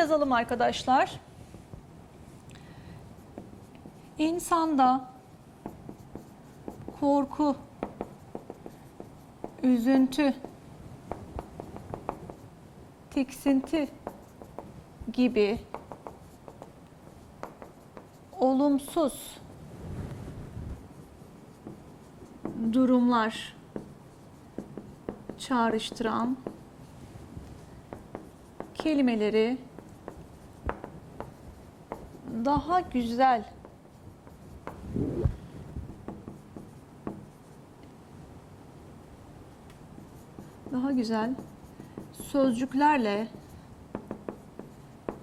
yazalım arkadaşlar. İnsanda korku, üzüntü, tiksinti gibi olumsuz durumlar çağrıştıran kelimeleri daha güzel daha güzel sözcüklerle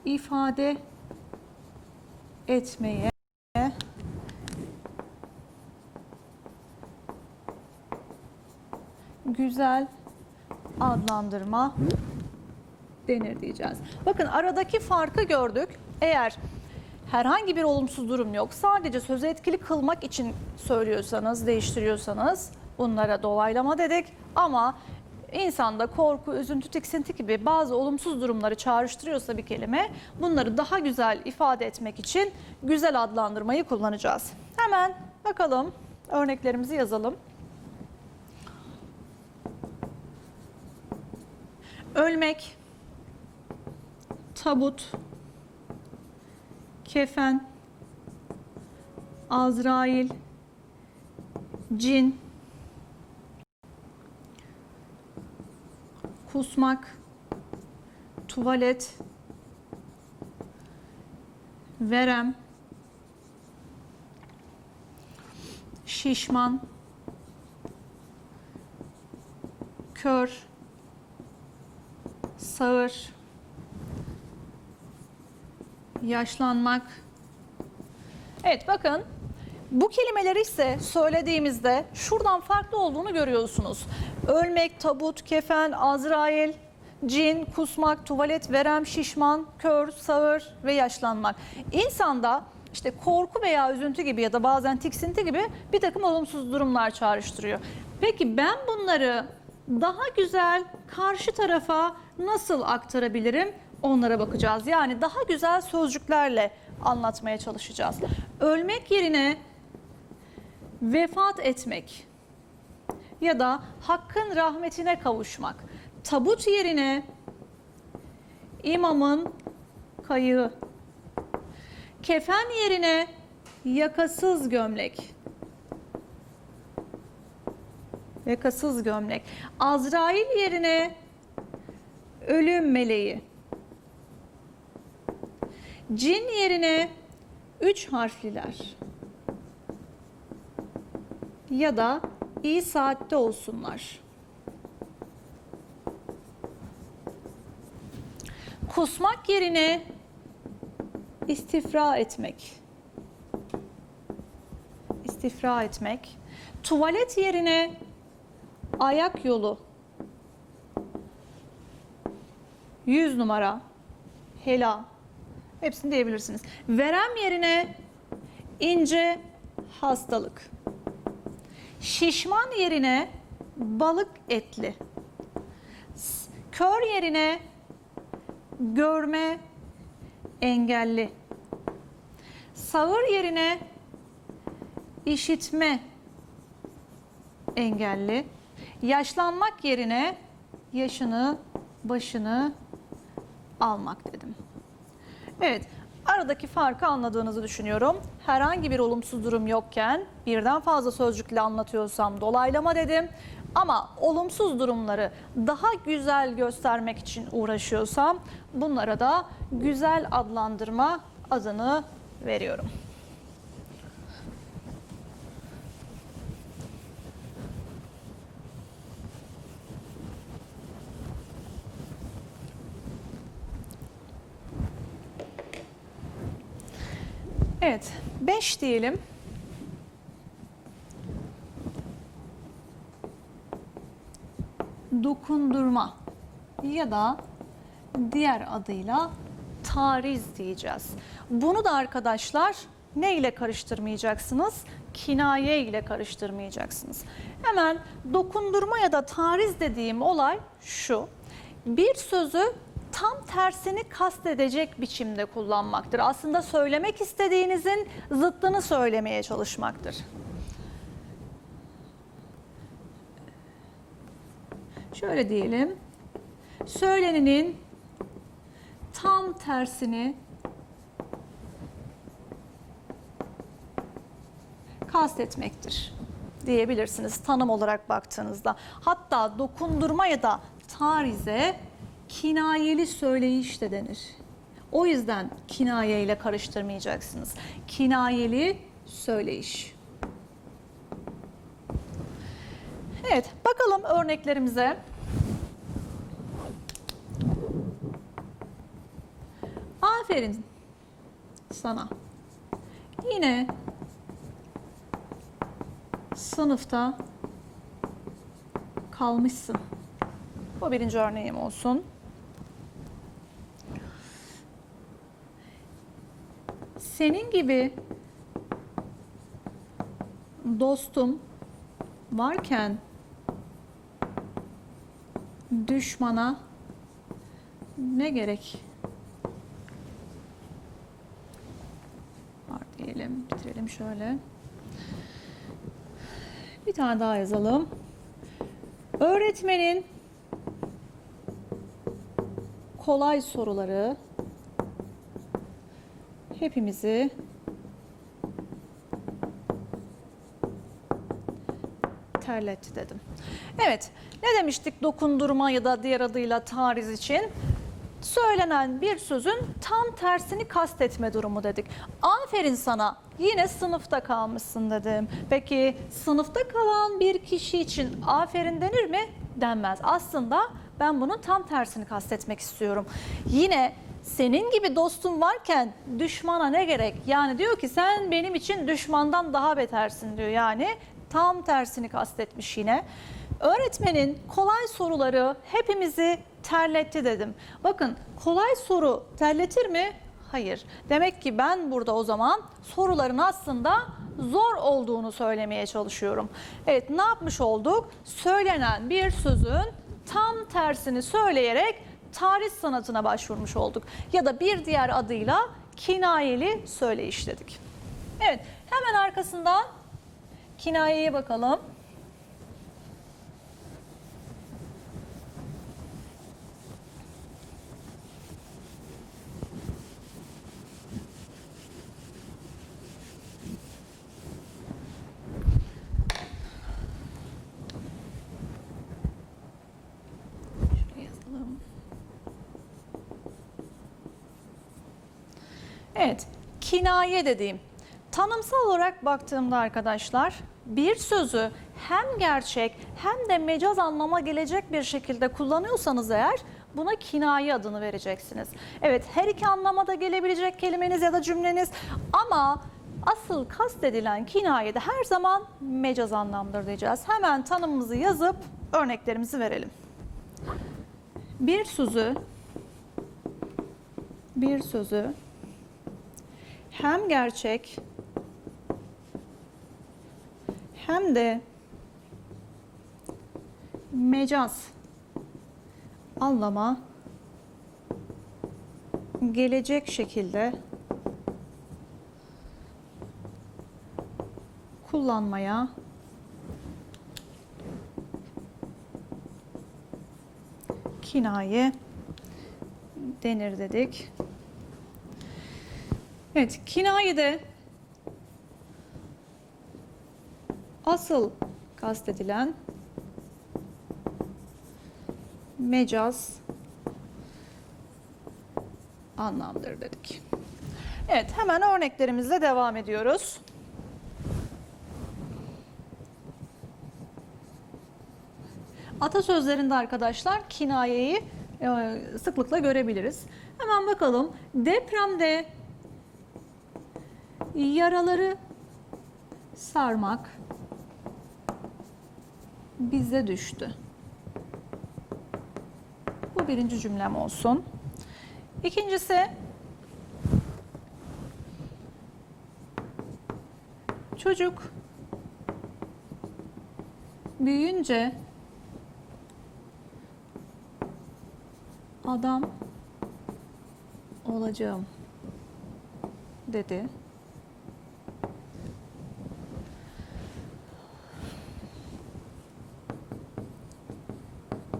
ifade etmeye güzel adlandırma denir diyeceğiz. Bakın aradaki farkı gördük. Eğer herhangi bir olumsuz durum yok, sadece sözü etkili kılmak için söylüyorsanız, değiştiriyorsanız bunlara dolaylama dedik. Ama insanda korku, üzüntü, tiksinti gibi bazı olumsuz durumları çağrıştırıyorsa bir kelime, bunları daha güzel ifade etmek için güzel adlandırmayı kullanacağız. Hemen bakalım örneklerimizi yazalım. Ölmek, tabut, kefen, Azrail, cin, kusmak, tuvalet, verem, şişman, kör, sağır, yaşlanmak. Evet bakın bu kelimeleri ise söylediğimizde şuradan farklı olduğunu görüyorsunuz. Ölmek, tabut, kefen, azrail, cin, kusmak, tuvalet, verem, şişman, kör, sağır ve yaşlanmak. İnsanda işte korku veya üzüntü gibi ya da bazen tiksinti gibi bir takım olumsuz durumlar çağrıştırıyor. Peki ben bunları daha güzel karşı tarafa nasıl aktarabilirim? Onlara bakacağız. Yani daha güzel sözcüklerle anlatmaya çalışacağız. Ölmek yerine vefat etmek ya da hakkın rahmetine kavuşmak. Tabut yerine imamın kayığı. Kefen yerine yakasız gömlek. Yakasız gömlek. Azrail yerine ölüm meleği. Cin yerine üç harfliler. Ya da iyi saatte olsunlar. Kusmak yerine istifra etmek. İstifra etmek. Tuvalet yerine ayak yolu. 100 numara. Hela. Hepsini diyebilirsiniz. Verem yerine ince hastalık. Şişman yerine balık etli. Kör yerine görme engelli. Sağır yerine işitme engelli. Yaşlanmak yerine yaşını, başını almak dedim. Evet, aradaki farkı anladığınızı düşünüyorum. Herhangi bir olumsuz durum yokken birden fazla sözcükle anlatıyorsam dolaylama dedim. Ama olumsuz durumları daha güzel göstermek için uğraşıyorsam bunlara da güzel adlandırma adını veriyorum. Evet, 5 diyelim. Dokundurma ya da diğer adıyla tariz diyeceğiz. Bunu da arkadaşlar ne ile karıştırmayacaksınız? Kinaye ile karıştırmayacaksınız. Hemen dokundurma ya da tariz dediğim olay şu. Bir sözü tam tersini kastedecek biçimde kullanmaktır. Aslında söylemek istediğinizin zıttını söylemeye çalışmaktır. Şöyle diyelim. Söylenenin tam tersini kastetmektir diyebilirsiniz tanım olarak baktığınızda. Hatta dokundurma ya da tarize kinayeli söyleyiş de denir. O yüzden kinaye ile karıştırmayacaksınız. Kinayeli söyleyiş. Evet, bakalım örneklerimize. Aferin sana. Yine sınıfta kalmışsın. Bu birinci örneğim olsun. Senin gibi dostum varken düşmana ne gerek var diyelim. Bitirelim şöyle. Bir tane daha yazalım. Öğretmenin kolay soruları hepimizi terletti dedim. Evet, ne demiştik dokundurma ya da diğer adıyla tariz için? Söylenen bir sözün tam tersini kastetme durumu dedik. Aferin sana yine sınıfta kalmışsın dedim. Peki sınıfta kalan bir kişi için aferin denir mi? Denmez. Aslında ben bunun tam tersini kastetmek istiyorum. Yine senin gibi dostum varken düşmana ne gerek? Yani diyor ki sen benim için düşmandan daha betersin diyor. Yani tam tersini kastetmiş yine. Öğretmenin kolay soruları hepimizi terletti dedim. Bakın kolay soru terletir mi? Hayır. Demek ki ben burada o zaman soruların aslında zor olduğunu söylemeye çalışıyorum. Evet ne yapmış olduk? Söylenen bir sözün tam tersini söyleyerek tarih sanatına başvurmuş olduk. Ya da bir diğer adıyla kinayeli söyleyiş dedik. Evet hemen arkasından kinayeye bakalım. Şuraya yazalım. Evet, kinaye dediğim. Tanımsal olarak baktığımda arkadaşlar bir sözü hem gerçek hem de mecaz anlama gelecek bir şekilde kullanıyorsanız eğer buna kinaye adını vereceksiniz. Evet her iki anlamada gelebilecek kelimeniz ya da cümleniz ama asıl kastedilen kinaye de her zaman mecaz anlamdır diyeceğiz. Hemen tanımımızı yazıp örneklerimizi verelim. Bir sözü bir sözü hem gerçek hem de mecaz anlama gelecek şekilde kullanmaya kinaye denir dedik. Evet, kinayede asıl kastedilen mecaz anlamdır dedik. Evet, hemen örneklerimizle devam ediyoruz. Atasözlerinde arkadaşlar kinayeyi e, sıklıkla görebiliriz. Hemen bakalım. Depremde yaraları sarmak bize düştü. Bu birinci cümlem olsun. İkincisi çocuk büyüyünce adam olacağım dedi.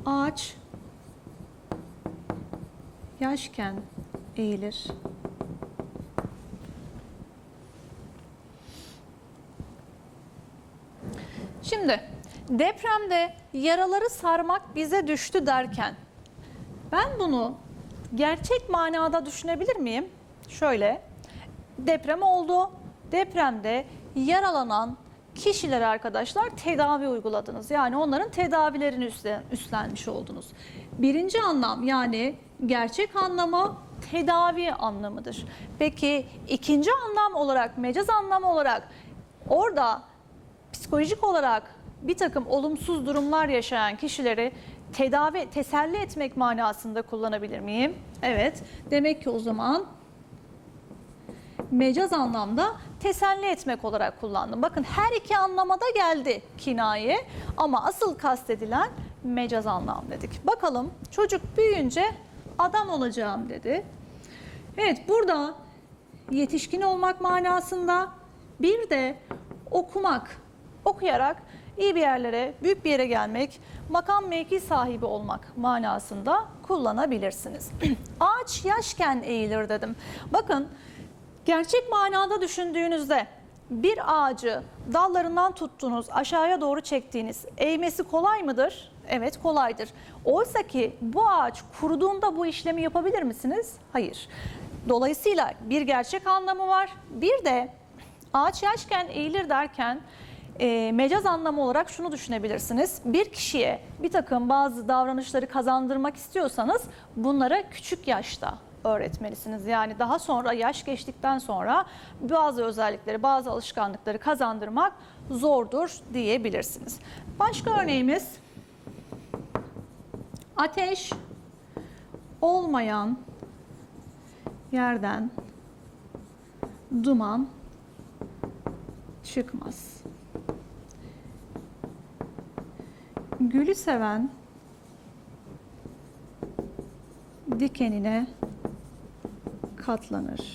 Ağaç yaşken eğilir. Şimdi depremde yaraları sarmak bize düştü derken ben bunu gerçek manada düşünebilir miyim? Şöyle deprem oldu. Depremde yaralanan kişilere arkadaşlar tedavi uyguladınız. Yani onların tedavilerini üstlen- üstlenmiş oldunuz. Birinci anlam yani gerçek anlamı tedavi anlamıdır. Peki ikinci anlam olarak, mecaz anlamı olarak orada psikolojik olarak bir takım olumsuz durumlar yaşayan kişileri tedavi, teselli etmek manasında kullanabilir miyim? Evet. Demek ki o zaman mecaz anlamda teselli etmek olarak kullandım. Bakın her iki anlamada geldi kinaye ama asıl kastedilen mecaz anlam dedik. Bakalım çocuk büyüyünce adam olacağım dedi. Evet burada yetişkin olmak manasında bir de okumak, okuyarak iyi bir yerlere, büyük bir yere gelmek, makam mevki sahibi olmak manasında kullanabilirsiniz. Ağaç yaşken eğilir dedim. Bakın gerçek manada düşündüğünüzde bir ağacı dallarından tuttuğunuz, aşağıya doğru çektiğiniz eğmesi kolay mıdır? Evet kolaydır. Oysa ki bu ağaç kuruduğunda bu işlemi yapabilir misiniz? Hayır. Dolayısıyla bir gerçek anlamı var. Bir de ağaç yaşken eğilir derken e, mecaz anlamı olarak şunu düşünebilirsiniz. Bir kişiye bir takım bazı davranışları kazandırmak istiyorsanız bunlara küçük yaşta öğretmelisiniz. Yani daha sonra yaş geçtikten sonra bazı özellikleri, bazı alışkanlıkları kazandırmak zordur diyebilirsiniz. Başka örneğimiz ateş olmayan yerden duman çıkmaz. Gülü seven dikenine katlanır.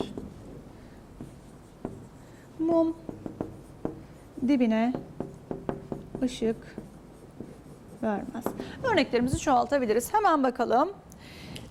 Mum dibine ışık vermez. Örneklerimizi çoğaltabiliriz. Hemen bakalım.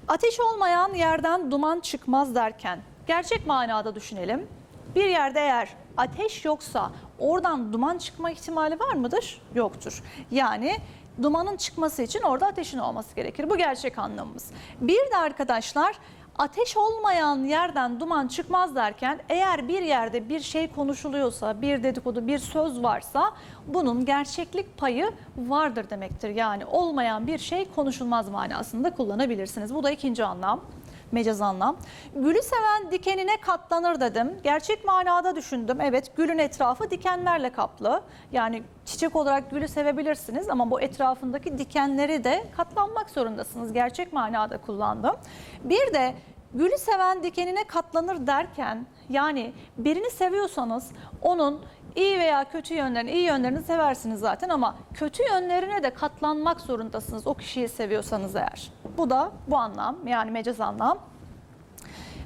Ateş olmayan yerden duman çıkmaz derken gerçek manada düşünelim. Bir yerde eğer ateş yoksa oradan duman çıkma ihtimali var mıdır? Yoktur. Yani dumanın çıkması için orada ateşin olması gerekir. Bu gerçek anlamımız. Bir de arkadaşlar ateş olmayan yerden duman çıkmaz derken eğer bir yerde bir şey konuşuluyorsa, bir dedikodu, bir söz varsa bunun gerçeklik payı vardır demektir. Yani olmayan bir şey konuşulmaz manasında kullanabilirsiniz. Bu da ikinci anlam mecaz anlam. Gülü seven dikenine katlanır dedim. Gerçek manada düşündüm. Evet gülün etrafı dikenlerle kaplı. Yani çiçek olarak gülü sevebilirsiniz ama bu etrafındaki dikenleri de katlanmak zorundasınız. Gerçek manada kullandım. Bir de gülü seven dikenine katlanır derken yani birini seviyorsanız onun iyi veya kötü yönlerini, iyi yönlerini seversiniz zaten ama kötü yönlerine de katlanmak zorundasınız o kişiyi seviyorsanız eğer. Bu da bu anlam yani mecaz anlam.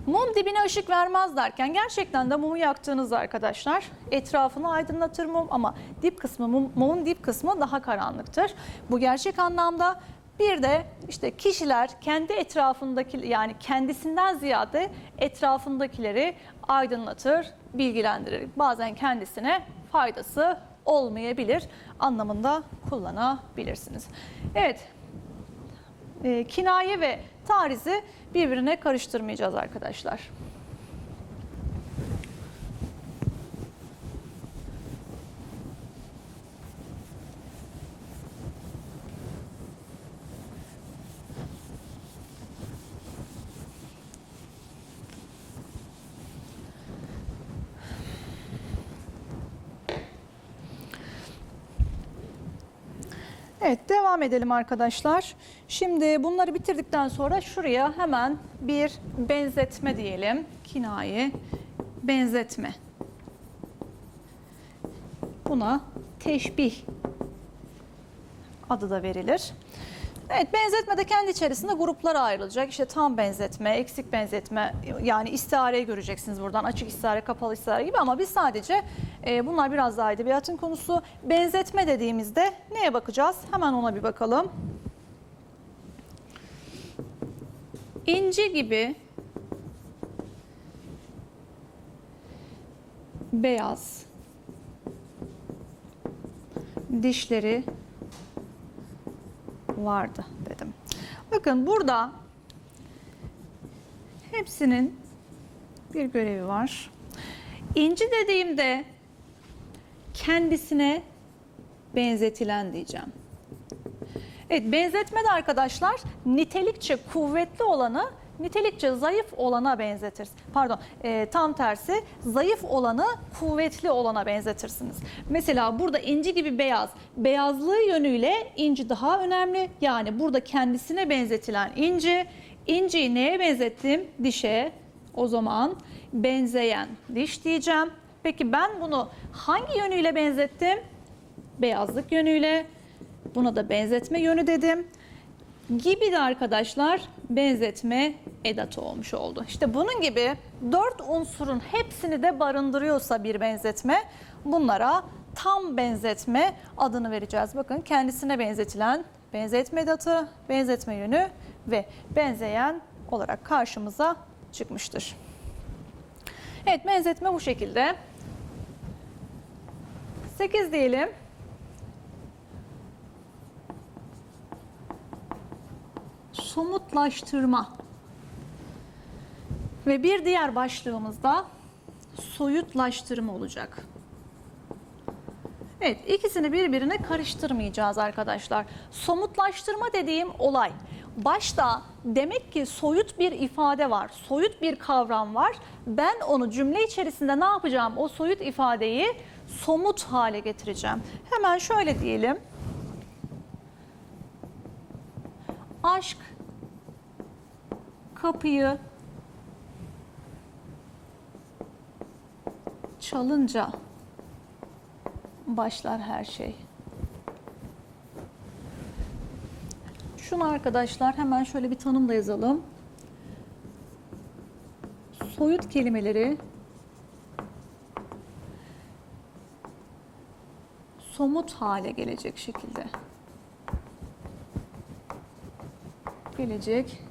Mum dibine ışık vermez derken gerçekten de mumu yaktığınızda arkadaşlar etrafını aydınlatır mum ama dip kısmı mum, mumun dip kısmı daha karanlıktır. Bu gerçek anlamda bir de işte kişiler kendi etrafındaki yani kendisinden ziyade etrafındakileri aydınlatır, bilgilendirir. Bazen kendisine faydası olmayabilir anlamında kullanabilirsiniz. Evet, e, kinaye ve tarizi birbirine karıştırmayacağız arkadaşlar. Evet devam edelim arkadaşlar. Şimdi bunları bitirdikten sonra şuraya hemen bir benzetme diyelim. Kinaye, benzetme. Buna teşbih adı da verilir. Evet benzetme de kendi içerisinde gruplara ayrılacak. İşte tam benzetme, eksik benzetme yani istihareyi göreceksiniz buradan. Açık istihare, kapalı istihare gibi ama biz sadece e, bunlar biraz daha edebiyatın konusu. Benzetme dediğimizde neye bakacağız? Hemen ona bir bakalım. İnci gibi beyaz dişleri vardı dedim. Bakın burada hepsinin bir görevi var. İnci dediğimde kendisine benzetilen diyeceğim. Evet benzetme de arkadaşlar nitelikçe kuvvetli olanı nitelikçe zayıf olana benzetir. Pardon e, tam tersi zayıf olanı kuvvetli olana benzetirsiniz. Mesela burada inci gibi beyaz. Beyazlığı yönüyle inci daha önemli. Yani burada kendisine benzetilen inci. İnciyi neye benzettim? Dişe. O zaman benzeyen diş diyeceğim. Peki ben bunu hangi yönüyle benzettim? Beyazlık yönüyle. Buna da benzetme yönü dedim. Gibi de arkadaşlar benzetme edatı olmuş oldu. İşte bunun gibi dört unsurun hepsini de barındırıyorsa bir benzetme bunlara tam benzetme adını vereceğiz. Bakın kendisine benzetilen benzetme edatı, benzetme yönü ve benzeyen olarak karşımıza çıkmıştır. Evet benzetme bu şekilde. 8 diyelim. Somutlaştırma. Ve bir diğer başlığımızda soyutlaştırma olacak. Evet, ikisini birbirine karıştırmayacağız arkadaşlar. Somutlaştırma dediğim olay. Başta demek ki soyut bir ifade var, soyut bir kavram var. Ben onu cümle içerisinde ne yapacağım? O soyut ifadeyi somut hale getireceğim. Hemen şöyle diyelim. Aşk kapıyı çalınca başlar her şey. Şunu arkadaşlar hemen şöyle bir tanım da yazalım. Soyut kelimeleri somut hale gelecek şekilde. Gelecek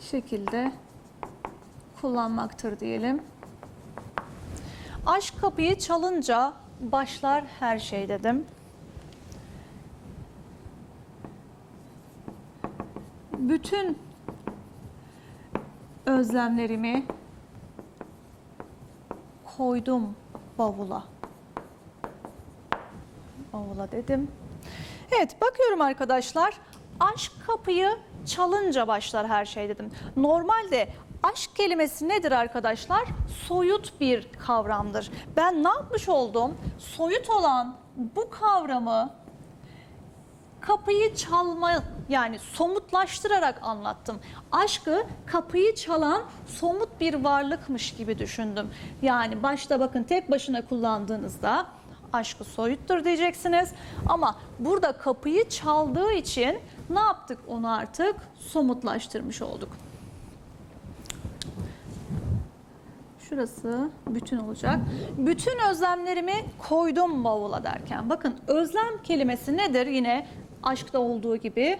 şekilde kullanmaktır diyelim. Aşk kapıyı çalınca başlar her şey dedim. Bütün özlemlerimi koydum bavula. Bavula dedim. Evet bakıyorum arkadaşlar. Aşk kapıyı çalınca başlar her şey dedim. Normalde aşk kelimesi nedir arkadaşlar? Soyut bir kavramdır. Ben ne yapmış oldum? Soyut olan bu kavramı kapıyı çalma yani somutlaştırarak anlattım. Aşkı kapıyı çalan somut bir varlıkmış gibi düşündüm. Yani başta bakın tek başına kullandığınızda aşkı soyuttur diyeceksiniz. Ama burada kapıyı çaldığı için ne yaptık onu artık somutlaştırmış olduk. Şurası bütün olacak. Bütün özlemlerimi koydum bavula derken. Bakın özlem kelimesi nedir? Yine aşkta olduğu gibi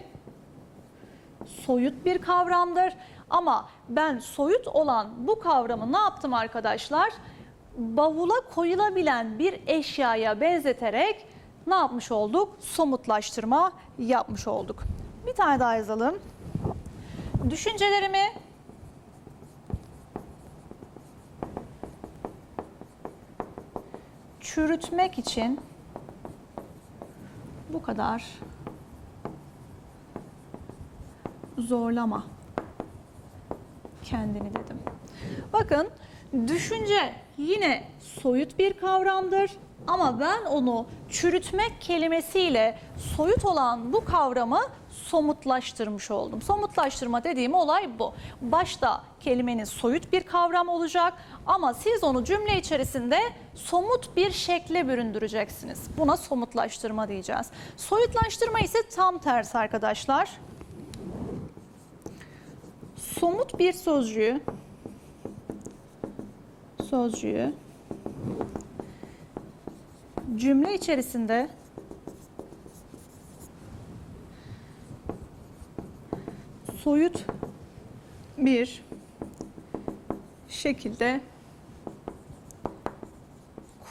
soyut bir kavramdır. Ama ben soyut olan bu kavramı ne yaptım arkadaşlar? Bavula koyulabilen bir eşyaya benzeterek ne yapmış olduk? Somutlaştırma yapmış olduk. Bir tane daha yazalım. Düşüncelerimi çürütmek için bu kadar zorlama kendini dedim. Bakın Düşünce yine soyut bir kavramdır ama ben onu çürütmek kelimesiyle soyut olan bu kavramı somutlaştırmış oldum. Somutlaştırma dediğim olay bu. Başta kelimenin soyut bir kavram olacak ama siz onu cümle içerisinde somut bir şekle büründüreceksiniz. Buna somutlaştırma diyeceğiz. Soyutlaştırma ise tam tersi arkadaşlar. Somut bir sözcüğü sözcüğü cümle içerisinde soyut bir şekilde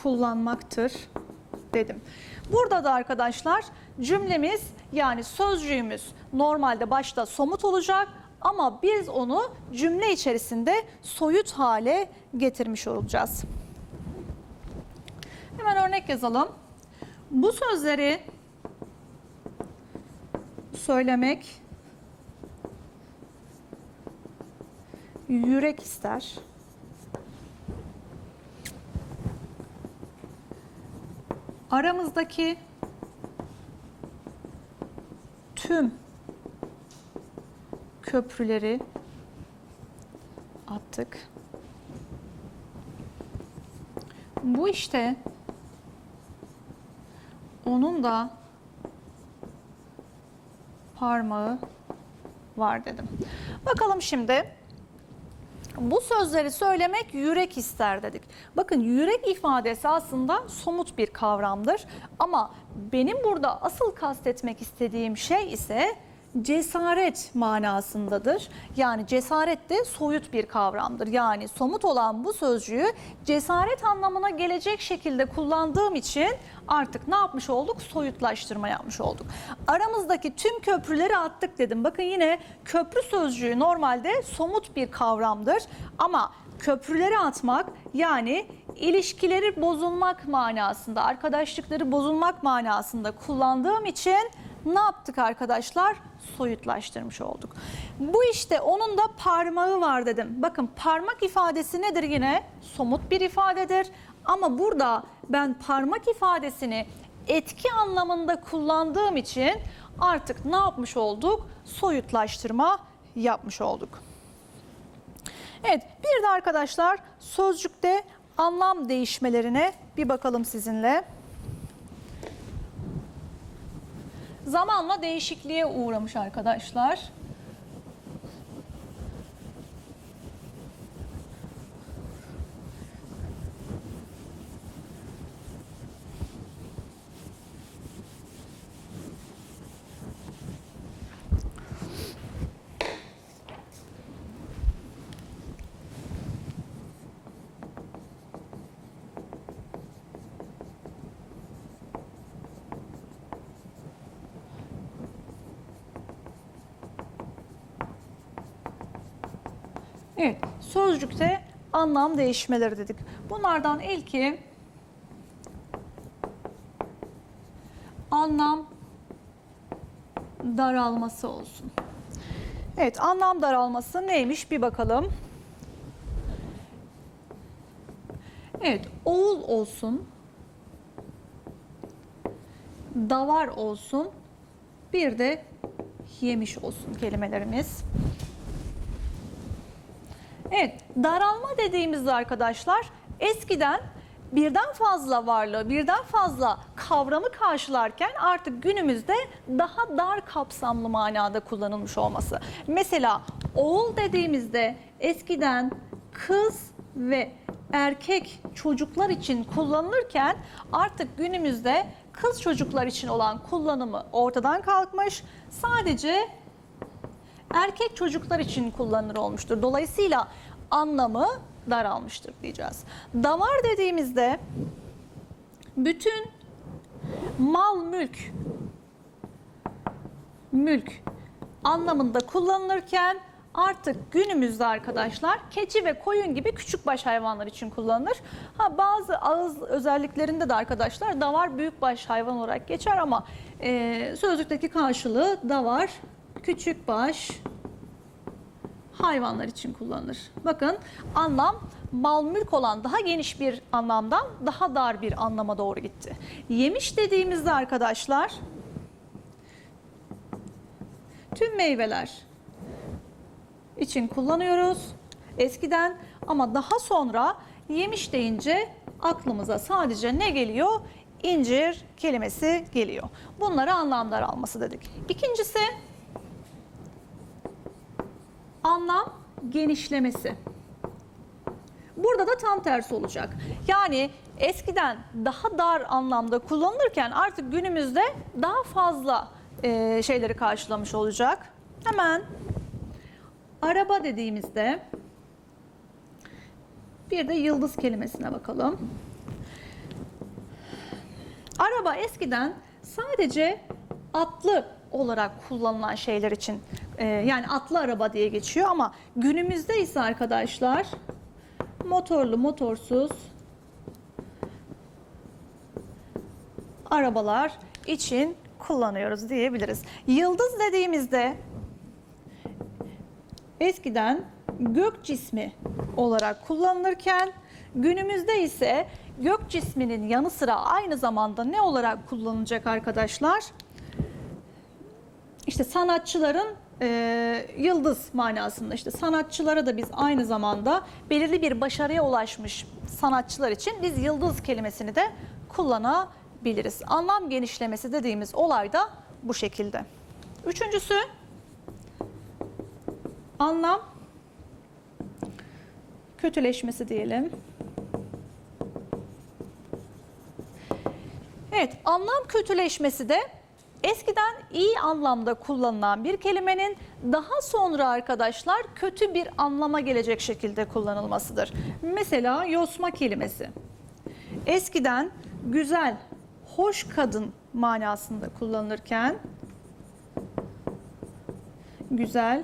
kullanmaktır dedim. Burada da arkadaşlar cümlemiz yani sözcüğümüz normalde başta somut olacak ama biz onu cümle içerisinde soyut hale getirmiş olacağız. Hemen örnek yazalım. Bu sözleri söylemek yürek ister. Aramızdaki tüm köprüleri attık. Bu işte onun da parmağı var dedim. Bakalım şimdi. Bu sözleri söylemek yürek ister dedik. Bakın yürek ifadesi aslında somut bir kavramdır. Ama benim burada asıl kastetmek istediğim şey ise cesaret manasındadır. Yani cesaret de soyut bir kavramdır. Yani somut olan bu sözcüğü cesaret anlamına gelecek şekilde kullandığım için artık ne yapmış olduk? Soyutlaştırma yapmış olduk. Aramızdaki tüm köprüleri attık dedim. Bakın yine köprü sözcüğü normalde somut bir kavramdır. Ama köprüleri atmak yani ilişkileri bozulmak manasında, arkadaşlıkları bozulmak manasında kullandığım için ne yaptık arkadaşlar? Soyutlaştırmış olduk. Bu işte onun da parmağı var dedim. Bakın parmak ifadesi nedir yine? Somut bir ifadedir. Ama burada ben parmak ifadesini etki anlamında kullandığım için artık ne yapmış olduk? Soyutlaştırma yapmış olduk. Evet bir de arkadaşlar sözcükte anlam değişmelerine bir bakalım sizinle. Zamanla değişikliğe uğramış arkadaşlar. Evet, sözcükte anlam değişmeleri dedik. Bunlardan ilki anlam daralması olsun. Evet, anlam daralması neymiş bir bakalım. Evet, oğul olsun, davar olsun, bir de yemiş olsun kelimelerimiz. Evet, daralma dediğimizde arkadaşlar eskiden birden fazla varlığı, birden fazla kavramı karşılarken artık günümüzde daha dar kapsamlı manada kullanılmış olması. Mesela oğul dediğimizde eskiden kız ve erkek çocuklar için kullanılırken artık günümüzde kız çocuklar için olan kullanımı ortadan kalkmış. Sadece erkek çocuklar için kullanılır olmuştur. Dolayısıyla anlamı daralmıştır diyeceğiz. Damar dediğimizde bütün mal mülk mülk anlamında kullanılırken artık günümüzde arkadaşlar keçi ve koyun gibi küçük baş hayvanlar için kullanılır. Ha bazı ağız özelliklerinde de arkadaşlar davar büyük baş hayvan olarak geçer ama e, sözlükteki karşılığı davar küçük baş hayvanlar için kullanılır. Bakın anlam mal mülk olan daha geniş bir anlamdan daha dar bir anlama doğru gitti. Yemiş dediğimizde arkadaşlar tüm meyveler için kullanıyoruz eskiden ama daha sonra yemiş deyince aklımıza sadece ne geliyor? İncir kelimesi geliyor. Bunları anlamlar alması dedik. İkincisi anlam genişlemesi. Burada da tam tersi olacak. Yani eskiden daha dar anlamda kullanılırken artık günümüzde daha fazla e, şeyleri karşılamış olacak. Hemen araba dediğimizde bir de yıldız kelimesine bakalım. Araba eskiden sadece atlı olarak kullanılan şeyler için e, yani atlı araba diye geçiyor ama günümüzde ise arkadaşlar motorlu motorsuz arabalar için kullanıyoruz diyebiliriz. Yıldız dediğimizde eskiden gök cismi olarak kullanılırken günümüzde ise gök cisminin yanı sıra aynı zamanda ne olarak kullanılacak arkadaşlar? İşte sanatçıların e, yıldız manasında işte sanatçılara da biz aynı zamanda belirli bir başarıya ulaşmış sanatçılar için biz yıldız kelimesini de kullanabiliriz. Anlam genişlemesi dediğimiz olay da bu şekilde. Üçüncüsü anlam kötüleşmesi diyelim. Evet, anlam kötüleşmesi de eskiden iyi anlamda kullanılan bir kelimenin daha sonra arkadaşlar kötü bir anlama gelecek şekilde kullanılmasıdır. Mesela yosma kelimesi. Eskiden güzel, hoş kadın manasında kullanılırken güzel,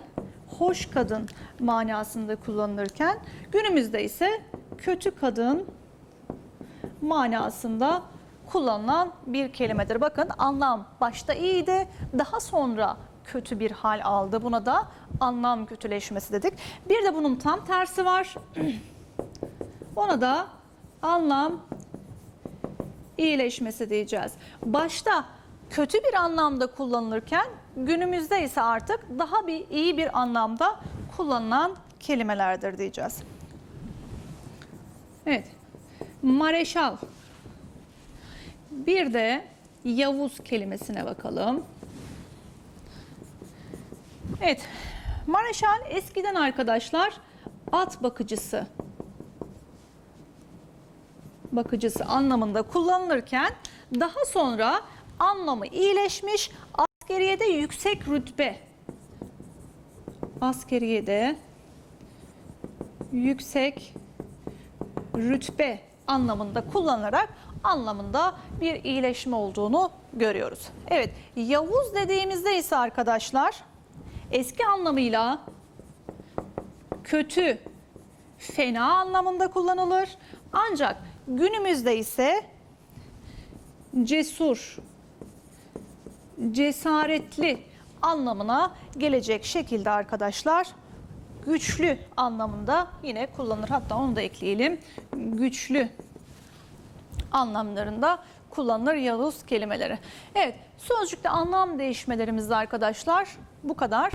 hoş kadın manasında kullanılırken günümüzde ise kötü kadın manasında kullanılan bir kelimedir. Bakın anlam başta iyiydi, daha sonra kötü bir hal aldı. Buna da anlam kötüleşmesi dedik. Bir de bunun tam tersi var. Ona da anlam iyileşmesi diyeceğiz. Başta kötü bir anlamda kullanılırken günümüzde ise artık daha bir iyi bir anlamda kullanılan kelimelerdir diyeceğiz. Evet. Mareşal. Bir de Yavuz kelimesine bakalım. Evet. Mareşal eskiden arkadaşlar at bakıcısı bakıcısı anlamında kullanılırken daha sonra anlamı iyileşmiş askeriyede yüksek rütbe askeriyede yüksek rütbe anlamında kullanılarak anlamında bir iyileşme olduğunu görüyoruz. Evet Yavuz dediğimizde ise arkadaşlar eski anlamıyla kötü, fena anlamında kullanılır. Ancak günümüzde ise cesur, cesaretli anlamına gelecek şekilde arkadaşlar güçlü anlamında yine kullanılır. Hatta onu da ekleyelim. Güçlü anlamlarında kullanılır Yavuz kelimeleri. Evet sözcükte anlam değişmelerimiz de arkadaşlar bu kadar.